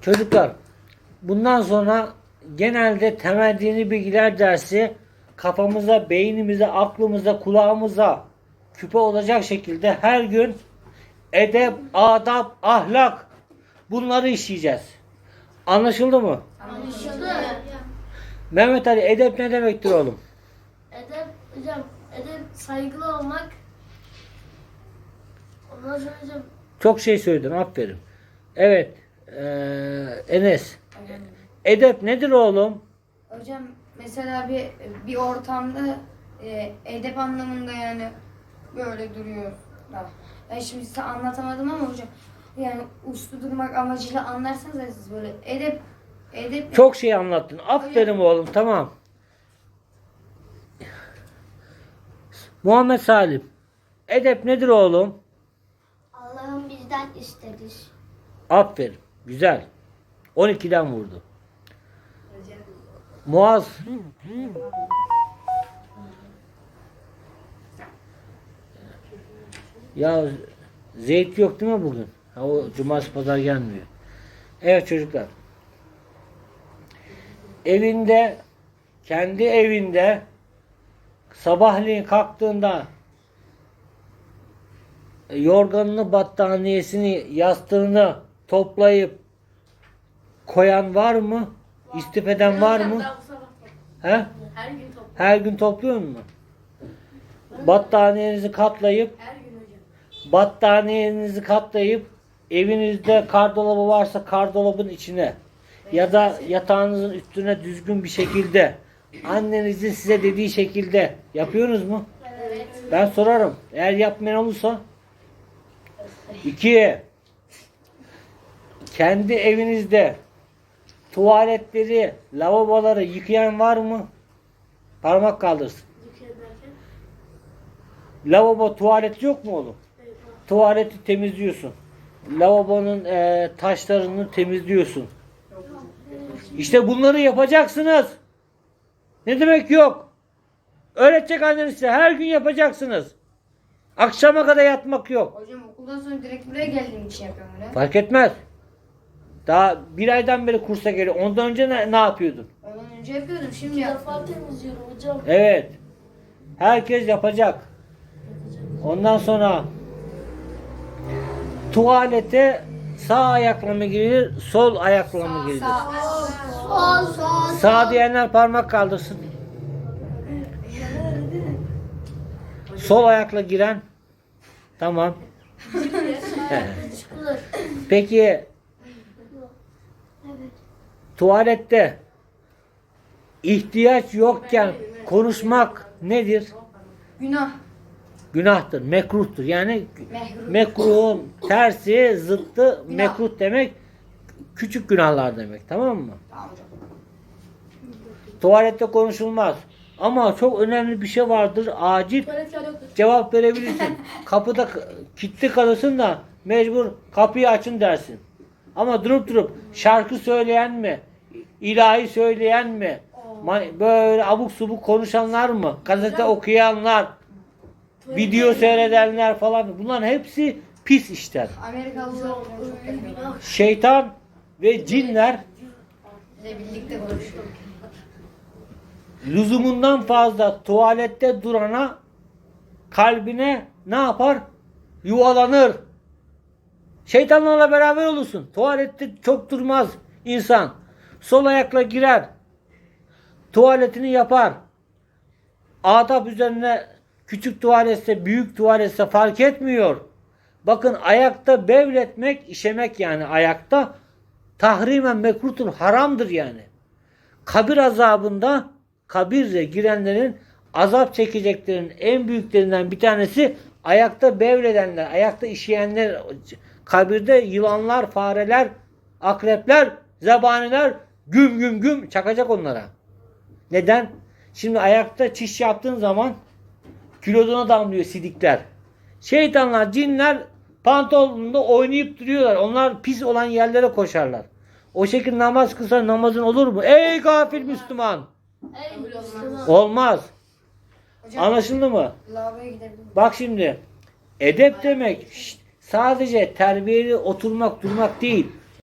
Çocuklar bundan sonra genelde temel dini bilgiler dersi kafamıza, beynimize, aklımıza, kulağımıza küpe olacak şekilde her gün edep, adap, ahlak bunları işleyeceğiz. Anlaşıldı mı? Anlaşıldı. Mehmet Ali edep ne demektir oğlum? Edep hocam edep saygılı olmak. Ondan sonra hocam Çok şey söyledin aferin. Evet eee, Enes. Edep nedir oğlum? Hocam mesela bir bir ortamda e, edep anlamında yani böyle duruyor. Ben şimdi size anlatamadım ama hocam yani uslu durmak amacıyla anlarsanız da siz böyle edep edep Çok şey anlattın. Aferin oğlum tamam. Muhammed Salim. Edep nedir oğlum? Allah'ın bizden istediği. Aferin. Güzel. 12'den vurdu. Muaz. Ya Zeyt yok değil mi bugün? Ha, o cumartesi pazar gelmiyor. Evet çocuklar. Evinde kendi evinde sabahleyin kalktığında yorganını, battaniyesini, yastığını toplayıp koyan var mı? İstifeden var mı? He? Her gün toplu. Her gün topluyor mu? Battaniyenizi katlayıp battaniyenizi katlayıp evinizde kardolabı varsa kardolabın içine ya da yatağınızın üstüne düzgün bir şekilde annenizin size dediği şekilde yapıyorsunuz mu? Evet. Ben sorarım. Eğer yapmayan olursa iki kendi evinizde tuvaletleri, lavaboları yıkayan var mı? Parmak kaldırsın. Lavabo tuvalet yok mu oğlum? Tuvaleti temizliyorsun. Lavabonun eee, taşlarını temizliyorsun. İşte bunları yapacaksınız. Ne demek yok? Öğretecek anneniz size. Her gün yapacaksınız. Akşama kadar yatmak yok. hocam okuldan sonra direkt buraya geldiğim için yapıyorum bunu. Fark etmez. Daha bir aydan beri kursa geliyor. Ondan önce ne, ne yapıyordun? Ondan önce yapıyordum şimdi yaptım. defa temizliyorum hocam. Evet. Herkes yapacak. Ondan sonra tuvalete sağ ayakla mı girilir, sol ayakla mı girilir? Sol sol. Sağ diyenler parmak kaldırsın. Sol ayakla giren. Tamam. Çıkılır. Tuvalette ihtiyaç yokken konuşmak nedir? Günah. Günahtır, mekruhtur. Yani Mehrum. mekruhun tersi, zıttı Günah. mekruh demek küçük günahlar demek. Tamam mı? Tamam hocam. Tuvalette konuşulmaz. Ama çok önemli bir şey vardır. Acil yoktur. cevap verebilirsin. Kapıda kilitli kalırsın da mecbur kapıyı açın dersin. Ama durup durup şarkı söyleyen mi? ilahi söyleyen mi? Böyle abuk subuk konuşanlar mı? Gazete okuyanlar, video seyredenler falan. Bunların hepsi pis işler. Amerikalılar hocam çok kötü. Günah. Şeytan ve cinler Bize birlikte konuşuyor. lüzumundan fazla tuvalette durana kalbine ne yapar? Yuvalanır. Şeytanlarla beraber olursun. Tuvalette çok durmaz insan. Sol ayakla girer. Tuvaletini yapar. Adap üzerine küçük tuvaletse, büyük tuvaletse fark etmiyor. Bakın ayakta bevletmek, işemek yani ayakta tahrimen mekruhtur, haramdır yani kabir azabında kabirle girenlerin azap çekeceklerin en büyüklerinden bir tanesi ayakta bevledenler, ayakta işeyenler, kabirde yılanlar, fareler, akrepler, zebaniler güm güm güm çakacak onlara. Neden? Şimdi ayakta çiş yaptığın zaman kiloduna damlıyor sidikler. Şeytanlar, cinler pantolonunda oynayıp duruyorlar. Onlar pis olan yerlere koşarlar. O şekilde namaz kılsa namazın olur mu? Ey gafil Müslüman! Ey Müslüman. Olmaz. Hocam Anlaşıldı mı? Bak şimdi. Edep demek şşt, sadece terbiyeli oturmak durmak değil.